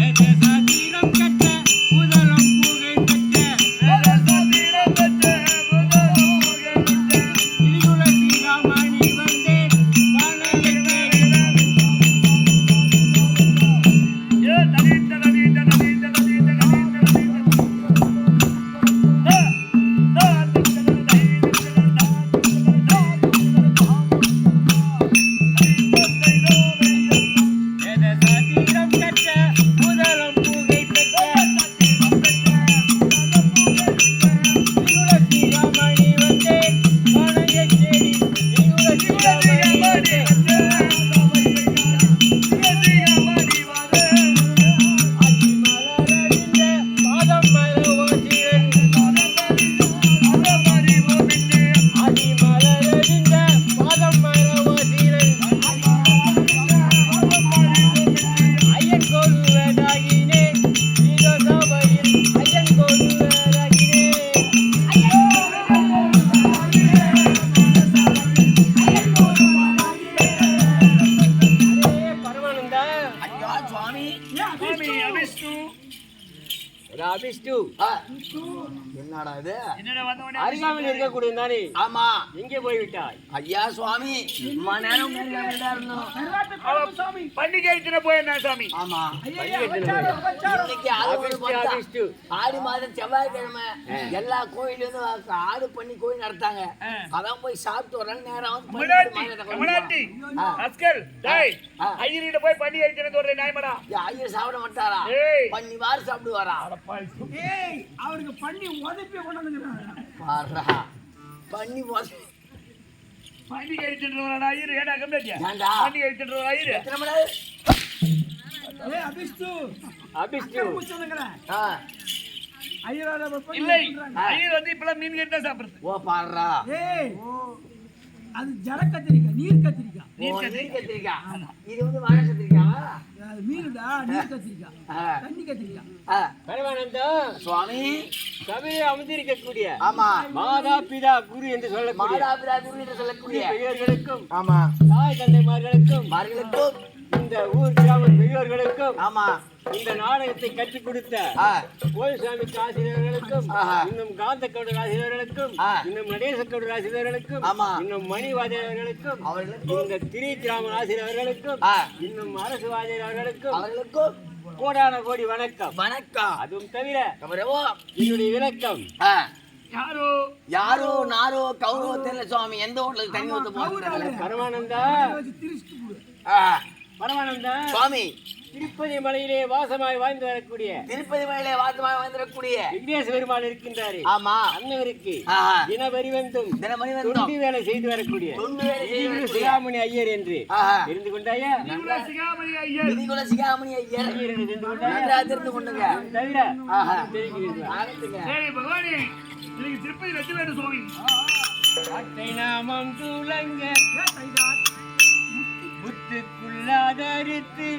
É dessa என்னடா இது? அருகாமல் இருக்கக்கூடிய தானே ஆமா. எங்கே போய்விட்டாய். ஐயா சுவாமி. நேரம் பண்டிகை போயிருந்தேன் சாமி? ஆமா. இன்னைக்கு. அபிஷ்டு ஆடி மாதம் செவ்வாய்க்கிழமை எல்லா கோயிலும் ஆடு பண்ணி கோயில் நடத்தாங்க. அதான் போய் சாப்பிட்டு நாள் நேரம். ஐயர்கிட்ட போய் பண்டிகை ஏய், ஐயர் சாப்பிட மாட்டாரா? ஏய். பண்ணி வாரம் சாப்பிடுவாரா? அவருக்கு பண்ணி உதப்பி கொண்டு வந்துக்கிறாங்க பாருடா. பண்ணி பண்டிகை தின்ற ஐயர் ஏடா கம்மியா ஏன்டா? பண்டிகை தின்ற ஐயர் எத்தனை மணி? நேரம்? ஏ அபிஷ்டு. அபிஷ்டு ஆ. ஐயராட இல்லை. ஐயர் வந்து இப்பெல்லாம் மீன் கட்டி தான் சாப்பிடுறது. ஓ பாடுறா ஏய். அது ஜல கத்திரிக்காய் நீர் கத்திரிக்காய். நீர் கத்திரிக்காய். இது வந்து வாழை கத்திரிக்காவா? அது மீனுடா நீர் கத்திரிக்காய். தண்ணி கத்திரிக்காய். ஆ. பரமானந்தா சுவாமி. சபையை அமர்ந்திருக்கக்கூடிய ஆமா. மாதா பிதா குரு என்று சொல்லக்கூடிய. மாதாபிரா குரு என்று சொல்லக்கூடிய. பெரியோர்களுக்கும் ஆமா. தாய் தந்தைமார்களுக்கும். மார்களுக்கும். இந்த ஊர் கிராம பெரியோர்களுக்கும் ஆமா. இந்த நாடகத்தை கற்றுக் கொடுத்த. கோயில்சாமி ஆசிரியர்களுக்கும் ஆஹா. இன்னும் காந்த கவுடர் ஆசிரியர்களுக்கும் ஆ. இன்னும் நடேச கவுடர் ஆசிரியர்களுக்கும் ஆமா. இன்னும் மணிவாதியர்களுக்கும் அவர்களுக்கும். இந்த திரிகிராம ஆசிரியர்களுக்கும் ஆ. இன்னும் அரசு வாதியர்களுக்கும் அவர்களுக்கும். கோடான கோடி வணக்கம். வணக்கம். அதுவும் தவிர என்னுடைய விளக்கம். ஆ. யாரோ? யாரோ நாரோ கௌரவ தெரியல சுவாமி எந்த ஹோட்டலுக்கு தண்ணி போறாங்க பரமானந்தா பரமானந்தா சுவாமி. திருப்பதி மலையிலே வாசமாய் வாழ்ந்து வரக்கூடிய திருப்பதி மேலே வாத்தமாக வந்துடக்கூடிய விக்னேச பெருமாள் இருக்கின்றாரே. ஆமா. அன்னவருக்கு ஆஹா. தினவரி வந்தும் தினமணி தொண்டி வேலை செய்து வரக்கூடிய தொண்டு வேலை செய்து ஈவு வரக்கூடிய. சிகாமணி ஐயர் என்று ஆஹா. தெரிந்து கொண்டாயா? சிகாமணி ஐயர். விதிகுல சிகாமணி ஐயர். ஐயர் என்று தெரிந்து கொண்டாயா? தெரிந்து கொண்டுங்க. தவிர சரி பகவானே இன்னைக்கு திருப்பதி வெற்றி வேண்டும் சுவாமி அட்டை நாமம் துலங்க புத்துக்குள்ளாதரித்து உள்ளாதரித்து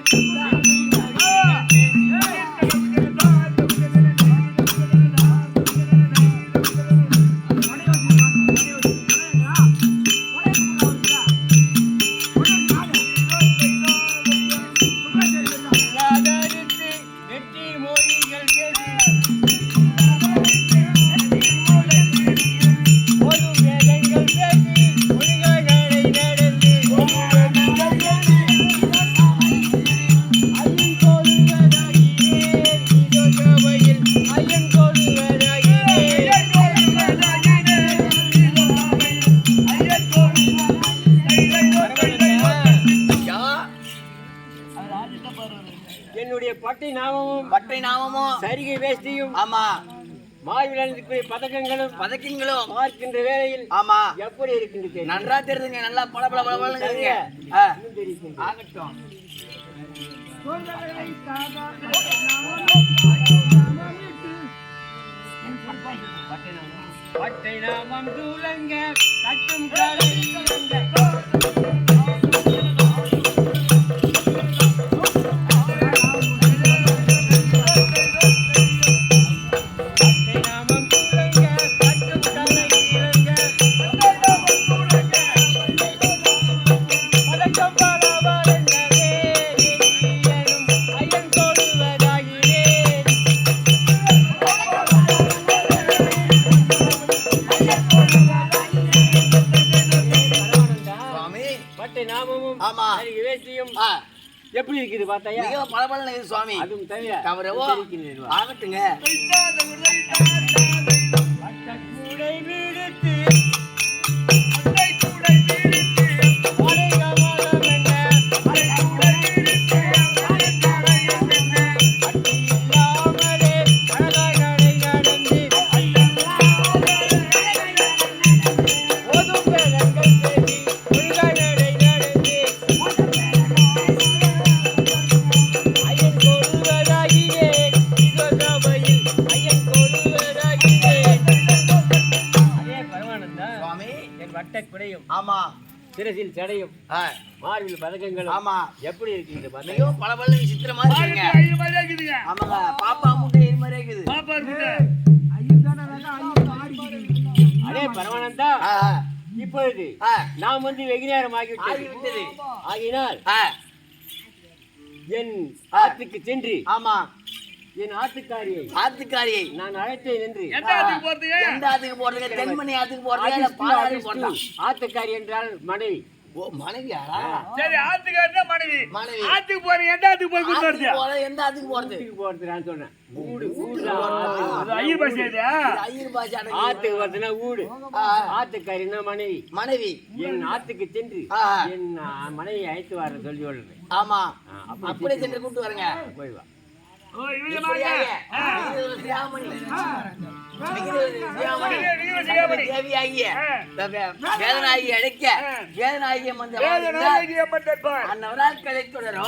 பட்டை நாமமும் பட்டை நாமமோ சரிகை வேஷ்டியும் ஆமா. மாவிழந்திருக்கிற பதக்கங்களும் பதக்கிங்களும். பார்க்கின்ற வேளையில் ஆமா. எப்படி இருக்கின்றது. நன்றா தெரியுதுங்க நல்லா பல பல பல. ஆகட்டும். பட்டை நாமம் தூலங்க கட்டும் காலை எப்படி இருக்குது பார்த்தாயா? மிக பளபளன்னு இருக்குது சுவாமி. அதுவும் தவிர தவறவோ. ஆகட்டுங்க. ஆமா. சிரசில் சடையும். மார்பில் பதக்கங்களும். ஆமா. எப்படி இருக்கு இந்த பதக்கம்? மிகவும் பளபளன்னு விசித்திரமா இருக்குங்க. மாதிரி. ஆமாங்க. பாப்பா முட்டை இது மாதிரி இருக்குது. பாப்பா ஆடிக்கிட்டு அடே பரமானந்தா ஆ, இப்பொழுது ஆ, நாம் வந்து வெகு நேரம் ஆகிவிட்டது. ஆகினால் ஆ, என் ஆத்துக்கு சென்று ஆமா. என் ஆத்துக்காரியை. ஆத்துக்காரியை. நான் அழைத்தேன் என்று. எந்த ஆத்துக்கு போறதுங்க? எந்த ஆத்துக்கு போறதுங்க? தென்மணி ஆத்துக்கு பாலாறு. போட்டா ஆத்துக்காரி என்றால் மனைவி. ஓ மனைவியாரா சரி, ஆத்துக்கு என்ன மனைவி? மனைவி. ஆத்துக்கு போறீங்க, எந்த ஆத்துக்கு போய்? போறது எந்த ஆத்துக்கு போறது? போறது நான் சொன்னேன். ஊடு ஊடு. ஐயர் பாஷை ஐயர் பாஷை. ஆத்துக்கு வரதுனா ஊடு. ஆத்துக்காரின்னா மனைவி. மனைவி. என் ஆத்துக்கு சென்று. என் மனைவி அழைத்து வர சொல்லி சொல்றேன். ஆமா. அப்படியே சென்று. கூட்டு வரங்க. போய் வா. ஓ, இவங்க இப்படியாக பாருங்க. ஆ. மிகுதியுள்ள சியாமணி. மிகுதியுள்ள சியாமணி. மிகுதியுள்ள சியாமணி. தேவியாகிய ஆ. வே- வேதனாகிய அழைக்க. வேதனாகிய மந்த வேத நாயகி அம்மன் தர்பார். அன்னவரால் கலை தொடரும்